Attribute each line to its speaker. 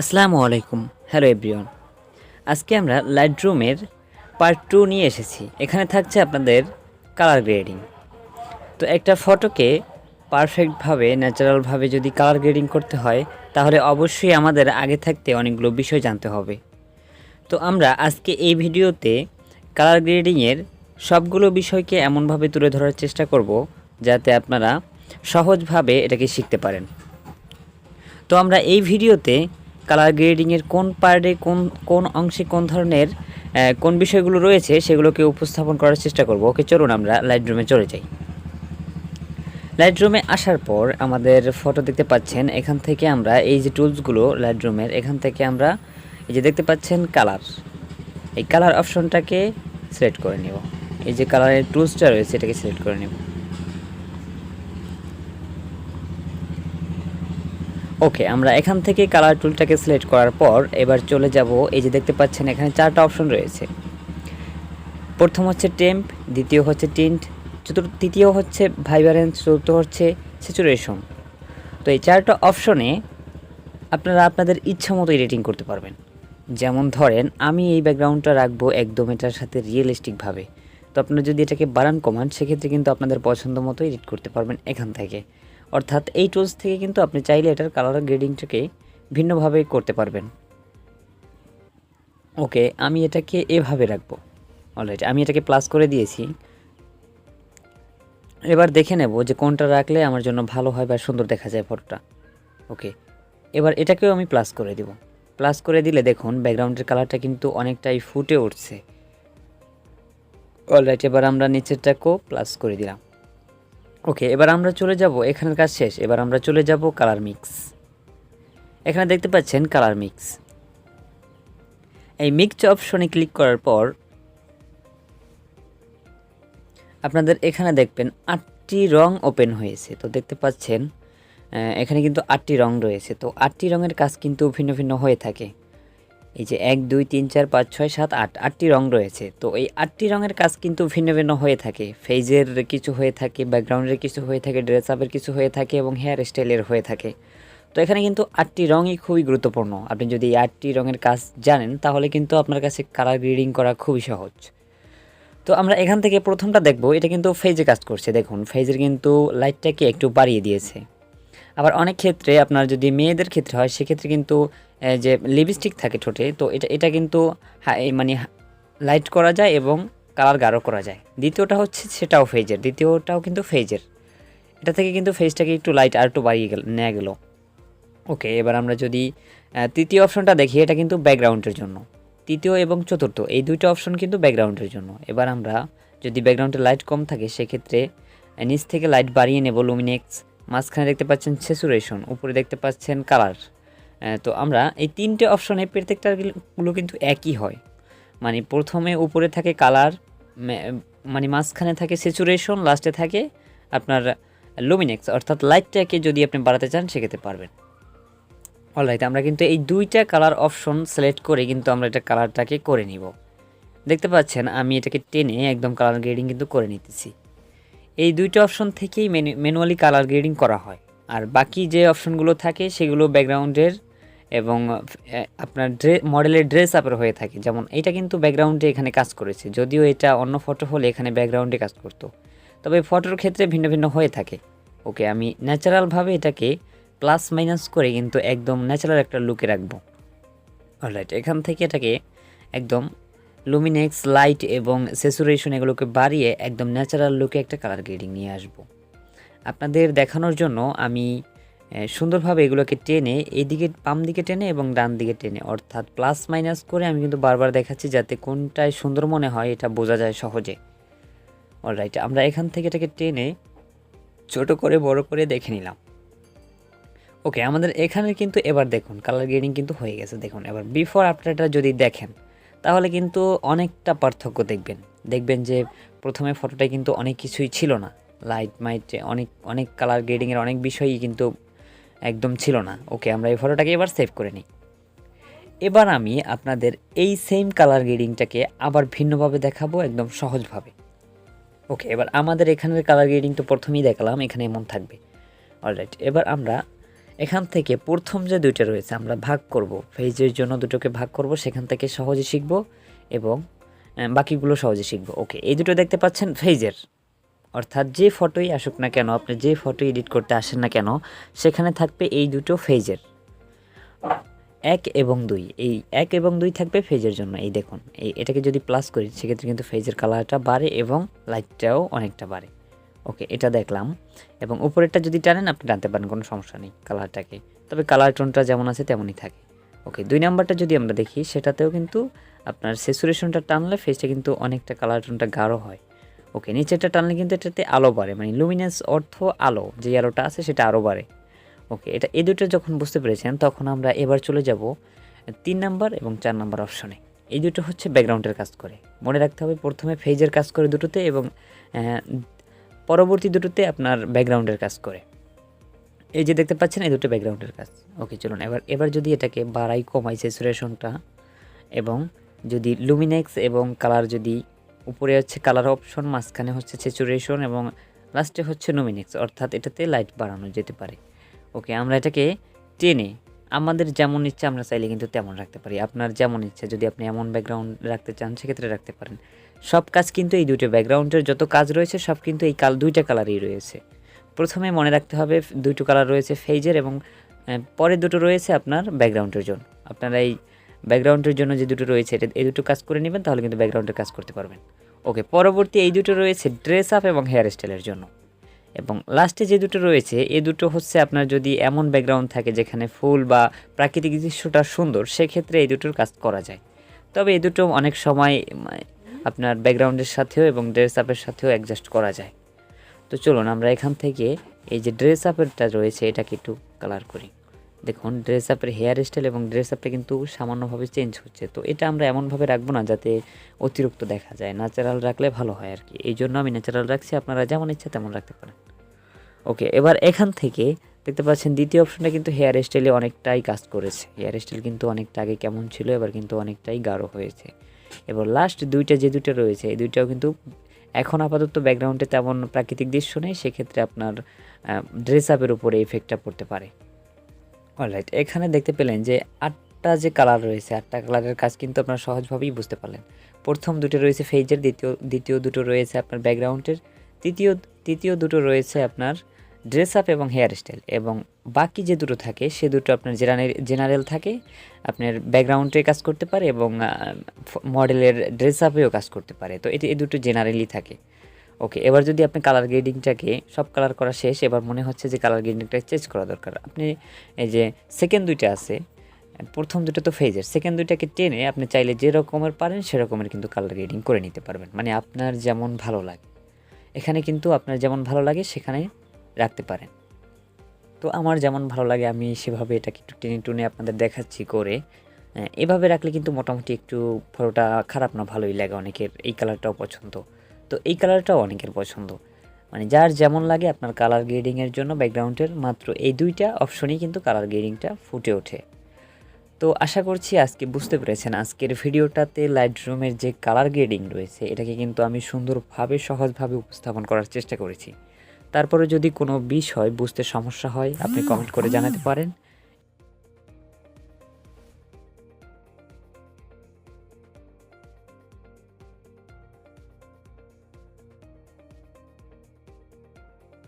Speaker 1: আসসালামু আলাইকুম। Hello everyone আজকে আমরা লাইট রুমের পার্ট টু নিয়ে এসেছি। এখানে থাকছে আপনাদের কালার গ্রেডিং তো একটা ফটোকে পারফেক্টভাবে ন্যাচারালভাবে যদি কালার গ্রেডিং করতে হয়, তাহলে অবশ্যই আমাদের আগে থাকতে অনেকগুলো বিষয় জানতে হবে। তো আমরা আজকে এই ভিডিওতে কালার গ্রেডিংয়ের সবগুলো বিষয়কে এমনভাবে তুলে ধরার চেষ্টা করব, যাতে আপনারা সহজভাবে এটাকে শিখতে পারেন। তো আমরা এই ভিডিওতে কালার গ্রেডিংয়ের কোন পার্টে কোন কোন অংশে কোন ধরনের কোন বিষয়গুলো রয়েছে সেগুলোকে উপস্থাপন করার চেষ্টা করব। ওকে, চলুন আমরা লাইট রুমে চলে যাই। লাইট রুমে আসার পর আমাদের ফটো দেখতে পাচ্ছেন, এখান থেকে আমরা এই যে টুলসগুলো লাইট রুমের এখান থেকে আমরা এই যে দেখতে পাচ্ছেন কালার এই কালার অপশনটাকে সিলেক্ট করে নেব। এই যে কালারের টুলসটা রয়েছে, এটাকে সিলেক্ট করে নেব। ওকে, আমরা এখান থেকে কালার টুলটাকে সিলেক্ট করার পর এবার চলে যাব, এই যে দেখতে পাচ্ছেন এখানে চারটা অপশন রয়েছে। প্রথম হচ্ছে টেম্প দ্বিতীয় হচ্ছে টিন্ট চতুর্থ তৃতীয় হচ্ছে ভাইবারেন্স চতুর্থ হচ্ছে স্যাচুরেশন তো এই চারটা অপশনে আপনারা আপনাদের ইচ্ছা মতো এডিটিং করতে পারবেন। যেমন ধরেন, আমি এই ব্যাকগ্রাউন্ডটা রাখব একদম এটার সাথে রিয়েলিস্টিকভাবে তো আপনারা যদি এটাকে বাড়ান কমান, সেক্ষেত্রে কিন্তু আপনাদের পছন্দ মতো এডিট করতে পারবেন এখান থেকে। অর্থাৎ এই টুলস থেকে কিন্তু আপনি চাইলে এটার কালার গ্রেডিংটাকে ভিন্নভাবে করতে পারবেন। ওকে, আমি এটাকে এভাবে রাখব। অলরাইট আমি এটাকে প্লাস করে দিয়েছি। এবার দেখে নেব যে কোনটা রাখলে আমার জন্য ভালো হয় বা সুন্দর দেখা যায় ফটোটা ওকে, এবার এটাকেও আমি প্লাস করে দিব। প্লাস করে দিলে দেখুন ব্যাকগ্রাউন্ডের কালারটা কিন্তু অনেকটাই ফুটে উঠছে। অলরাইট এবার আমরা নিচেরটাকেও প্লাস করে দিলাম। ওকে এবার আমরা চলে যাব, এখানের কাজ শেষ, এবার আমরা চলে যাব কালার মিক্স এখানে দেখতে পাচ্ছেন কালার মিক্স এই মিক্স অপশনে ক্লিক করার পর আপনাদের এখানে দেখবেন আটটি রং ওপেন হয়েছে। তো দেখতে পাচ্ছেন এখানে কিন্তু আটটি রং রয়েছে। তো আটটি রঙের কাজ কিন্তু ভিন্ন ভিন্ন হয়ে থাকে। এই যে এক, দুই, তিন, চার, পাঁচ, ছয়, সাত, আট, আটটি রং রয়েছে। তো এই আটটি রঙের কাজ কিন্তু ভিন্ন ভিন্ন হয়ে থাকে। ফেজের কিছু হয়ে থাকে, ব্যাকগ্রাউন্ডের কিছু হয়ে থাকে, ড্রেস আপের কিছু হয়ে থাকে এবং হেয়ার স্টাইলের হয়ে থাকে। তো এখানে কিন্তু আটটি রঙই খুবই গুরুত্বপূর্ণ। আপনি যদি এই আটটি রঙের কাজ জানেন, তাহলে কিন্তু আপনার কাছে কালার গ্রেডিং করা খুবই সহজ। তো আমরা এখান থেকে প্রথমটা দেখব। এটা কিন্তু ফেজে কাজ করছে। দেখুন, ফেজের কিন্তু লাইটটাকে একটু বাড়িয়ে দিয়েছে। আবার অনেক ক্ষেত্রে আপনার যদি মেয়েদের ক্ষেত্রে হয়, সেক্ষেত্রে কিন্তু যে লিপস্টিক থাকে ঠোঁটে, তো এটা এটা কিন্তু মানে লাইট করা যায় এবং কালার গাঢ় করা যায়। দ্বিতীয়টা হচ্ছে সেটাও ফেজের দ্বিতীয়টাও কিন্তু ফেজের এটা থেকে কিন্তু ফেজটাকে একটু লাইট আর একটু বাড়িয়ে গেল নেওয়া গেল। ওকে এবার আমরা যদি তৃতীয় অপশনটা দেখি, এটা কিন্তু ব্যাকগ্রাউন্ডের জন্য। তৃতীয় এবং চতুর্থ, এই দুইটা অপশন কিন্তু ব্যাকগ্রাউন্ডের জন্য। এবার আমরা যদি ব্যাকগ্রাউন্ডে লাইট কম থাকে, সেক্ষেত্রে নিচ থেকে লাইট বাড়িয়ে নেব লুমিনেক্স মাঝখানে দেখতে পাচ্ছেন সেচুরেশন উপরে দেখতে পাচ্ছেন কালার তো আমরা এই তিনটে অপশনে প্রত্যেকটাগুলো কিন্তু একই হয়। মানে প্রথমে উপরে থাকে কালার মানে মাঝখানে থাকে সেচুরেশন লাস্টে থাকে আপনার লুমিনেক্স অর্থাৎ লাইটটাকে যদি আপনি বাড়াতে চান সেক্ষেত্রে পারবেন। অলরাইট আমরা কিন্তু এই দুইটা কালার অপশন সিলেক্ট করে কিন্তু আমরা এটা কালারটাকে করে নিব। দেখতে পাচ্ছেন, আমি এটাকে টেনে একদম কালার গ্রেডিং কিন্তু করে নিতেছি। এই দুইটা অপশন থেকেই ম্যানুয়ালি কালার গ্রেডিং করা হয়। আর বাকি যে অপশনগুলো থাকে সেগুলো ব্যাকগ্রাউন্ডের এবং আপনার ড্রে, মডেলের ড্রেস আপের হয়ে থাকে। যেমন এটা কিন্তু ব্যাকগ্রাউন্ডে এখানে কাজ করেছে। যদিও এটা অন্য ফটো হলে এখানে ব্যাকগ্রাউন্ডে কাজ করতো। তবে ফটোর ক্ষেত্রে ভিন্ন ভিন্ন হয়ে থাকে। ওকে, আমি ন্যাচারালভাবে এটাকে প্লাস মাইনাস করে কিন্তু একদম ন্যাচারাল একটা লুকে রাখব। অলরাইট এখান থেকে এটাকে একদম লুমিনেক্স লাইট এবং সেচুরেশন এগুলোকে বাড়িয়ে একদম ন্যাচারাল লুকে একটা কালার গ্রেডিং নিয়ে আসব। আপনাদের দেখানোর জন্য আমি সুন্দরভাবে এগুলোকে টেনে এইদিকে বাম দিকে টেনে এবং ডান দিকে টেনে। অর্থাৎ প্লাস মাইনাস করে আমি কিন্তু বারবার দেখাচ্ছি যাতে কোনটায় সুন্দর মনে হয়, এটা বোঝা যায় সহজে। অলরাইট আমরা এখান থেকে এটাকে টেনে ছোট করে, বড় করে দেখে নিলাম। ওকে আমাদের এখানে কিন্তু এবার দেখুন কালার গ্রেডিং কিন্তু হয়ে গেছে। দেখুন, এবার বিফোর আফটারটা যদি দেখেন, তাহলে কিন্তু অনেকটা পার্থক্য দেখবেন। দেখবেন যে প্রথমে ফটোটায় কিন্তু অনেক কিছুই ছিল না। লাইট মাইট অনেক অনেক কালার গ্রেডিংয়ের অনেক বিষয়ই কিন্তু একদম ছিল না। ওকে, আমরা এই ফটোটাকে এবার সেভ করে নিই। এবার আমি আপনাদের এই সেম কালার গ্রেডিংটাকে আবার ভিন্নভাবে দেখাবো, একদম সহজভাবে। ওকে, এবার আমাদের এখানের কালার গ্রেডিং তো প্রথমেই দেখালাম, এখানে এমন থাকবে। অলরাইট এবার আমরা এখান থেকে প্রথম যে দুইটা রয়েছে, আমরা ভাগ করব। ফেজের জন্য দুটোকে ভাগ করব, সেখান থেকে সহজে শিখব এবং বাকিগুলো সহজে শিখব। ওকে, এই দুটো দেখতে পাচ্ছেন ফেজের অর্থাৎ যে ফটোই আসুক না কেন, আপনি যে ফটো এডিট করতে আসেন না কেন, সেখানে থাকবে এই দুটো ফেজের এক এবং দুই। এই এক এবং দুই থাকবে ফেজের জন্য। এই দেখুন, এই এটাকে যদি প্লাস করি, সেক্ষেত্রে কিন্তু ফেজের কালারটা বাড়ে এবং লাইটটাও অনেকটা বাড়ে। ওকে, এটা দেখলাম। এবং উপরেরটা যদি টানেন, আপনি টানতে পারেন, কোনো সমস্যা নেই কালারটাকে তবে কালার টোনটা যেমন আছে, তেমনই থাকে। ওকে, দুই নাম্বারটা যদি আমরা দেখি, সেটাতেও কিন্তু আপনার সেচুরেশনটা টানলে ফেসটা কিন্তু অনেকটা কালার টোনটা গাঢ় হয়। ওকে, নিচেরটা টানলে কিন্তু এটাতে আলো বাড়ে মানে লুমিনেন্স অর্থ আলো, যে আলোটা আছে সেটা আরও বাড়ে। ওকে, এটা এই দুটো যখন বুঝতে পেরেছেন, তখন আমরা এবার চলে যাব তিন নাম্বার এবং চার নাম্বার অপশনে এই দুটো হচ্ছে ব্যাকগ্রাউন্ডের কাজ করে। মনে রাখতে হবে প্রথমে ফেজের কাজ করে দুটোতে এবং পরবর্তী দুটোতে আপনার ব্যাকগ্রাউন্ডের কাজ করে। এই যে দেখতে পাচ্ছেন, এই দুটো ব্যাকগ্রাউন্ডের কাজ। ওকে, চলুন, এবার এবার যদি এটাকে বাড়াই, কমাই সেচুরেশনটা এবং যদি লুমিনেক্স এবং কালার যদি উপরে হচ্ছে কালার অপশন মাঝখানে হচ্ছে সেচুরেশন এবং লাস্টে হচ্ছে লুমিনেক্স অর্থাৎ এটাতে লাইট বাড়ানো যেতে পারে। ওকে আমরা এটাকে টেনে আমাদের যেমন ইচ্ছা আমরা চাইলে কিন্তু তেমন রাখতে পারি। আপনার যেমন ইচ্ছা, যদি আপনি এমন ব্যাকগ্রাউন্ড রাখতে চান, সেক্ষেত্রে রাখতে পারেন। সব কাজ কিন্তু এই দুটো ব্যাকগ্রাউন্ডের যত কাজ রয়েছে, সব কিন্তু এই কাল, দুইটা কালারই রয়েছে। প্রথমে মনে রাখতে হবে দুটো কালার রয়েছে ফেজের এবং পরে দুটো রয়েছে আপনার ব্যাকগ্রাউন্ডের জন্য। আপনারা এই ব্যাকগ্রাউন্ডের জন্য যে দুটো রয়েছে, এটা, এই দুটো কাজ করে নেবেন, তাহলে কিন্তু ব্যাকগ্রাউন্ডের কাজ করতে পারবেন। ওকে, পরবর্তী এই দুটো রয়েছে ড্রেস আপ এবং হেয়ার স্টাইলের জন্য। এবং লাস্টে যে দুটো রয়েছে, এ দুটো হচ্ছে আপনার যদি এমন ব্যাকগ্রাউন্ড থাকে যেখানে ফুল বা প্রাকৃতিক দৃশ্যটা সুন্দর, সেক্ষেত্রে এই দুটোর কাজ করা যায়। তবে এই দুটো অনেক সময় আপনার ব্যাকগ্রাউন্ডের সাথেও এবং ড্রেস আপের সাথেও অ্যাডজাস্ট করা যায়। তো চলুন, আমরা এখান থেকে এই যে ড্রেস আপেরটা রয়েছে, এটাকে একটু কালার করি। দেখুন ড্রেস আপের হেয়ার স্টাইল এবং ড্রেস আপটা কিন্তু সামান্যভাবে চেঞ্জ হচ্ছে। তো এটা আমরা এমনভাবে রাখব না যাতে অতিরিক্ত দেখা যায়। ন্যাচারাল রাখলে ভালো হয় আর কি। এই জন্য আমি ন্যাচারাল রাখছি, আপনারা যেমন ইচ্ছা তেমন রাখতে পারেন। ওকে এবার এখান থেকে দেখতে পাচ্ছেন, দ্বিতীয় অপশনটা কিন্তু হেয়ার স্টাইলে অনেকটাই কাজ করেছে। হেয়ার স্টাইল কিন্তু অনেকটা আগে কেমন ছিল, এবার কিন্তু অনেকটাই গাঢ় হয়েছে। এবার লাস্ট দুইটা যে দুইটা রয়েছে, এই দুইটাও কিন্তু এখন আপাতত ব্যাকগ্রাউন্ডে তেমন প্রাকৃতিক দৃশ্য নেই, সেক্ষেত্রে আপনার ড্রেস আপের উপরে এফেক্টটা পড়তে পারে। অলরাইট এখানে দেখতে পেলেন যে আটটা যে কালার রয়েছে, আটটা কালারের কাজ কিন্তু আপনারা সহজভাবেই বুঝতে পারলেন। প্রথম দুটো রয়েছে ফেজের দ্বিতীয় দ্বিতীয় দুটো রয়েছে আপনার ব্যাকগ্রাউন্ডের তৃতীয় তৃতীয় দুটো রয়েছে আপনার ড্রেস আপ এবং হেয়ার স্টাইল এবং বাকি যে দুটো থাকে, সে দুটো আপনার জেনারেল জেনারেল থাকে, আপনার ব্যাকগ্রাউন্ডে কাজ করতে পারে এবং মডেলের ড্রেস আপেও কাজ করতে পারে। তো এটি এই দুটো জেনারেলি থাকে। ওকে এবার যদি আপনি কালার গ্রেডিংটাকে সব কালার করা শেষ এবার মনে হচ্ছে যে কালার গ্রেডিংটা চেঞ্জ করা দরকার। আপনি এই যে সেকেন্ড দুইটা আছে প্রথম দুটো তো ফেজের সেকেন্ড দুইটাকে টেনে আপনি চাইলে যে রকমের পারেন সেরকমের কিন্তু কালার গ্রেডিং করে নিতে পারবেন। মানে আপনার যেমন ভালো লাগে। এখানে কিন্তু আপনার যেমন ভালো লাগে সেখানে রাখতে পারেন। তো আমার যেমন ভালো লাগে আমি সেভাবে এটাকে একটু টেনে টুনে আপনাদের দেখাচ্ছি করে। হ্যাঁ, এভাবে রাখলে কিন্তু মোটামুটি একটু ফটোটা খারাপ না ভালোই লাগে অনেকের। এই কালারটাও পছন্দ। তো এই কালারটাও অনেকের পছন্দ। মানে যার যেমন লাগে আপনার কালার গ্রেডিংয়ের জন্য ব্যাকগ্রাউন্ডের মাত্র এই দুইটা অপশনই কিন্তু কালার গ্রেডিংটা ফুটে ওঠে। তো আশা করছি আজকে বুঝতে পেরেছেন, আজকের ভিডিওটাতে লাইট রুমের যে কালার গ্রেডিং রয়েছে, এটাকে কিন্তু আমি সুন্দরভাবে, সহজভাবে উপস্থাপন করার চেষ্টা করেছি। তারপরে যদি কোনো বিষয় বুঝতে সমস্যা হয়, আপনি কমেন্ট করে জানাতে পারেন।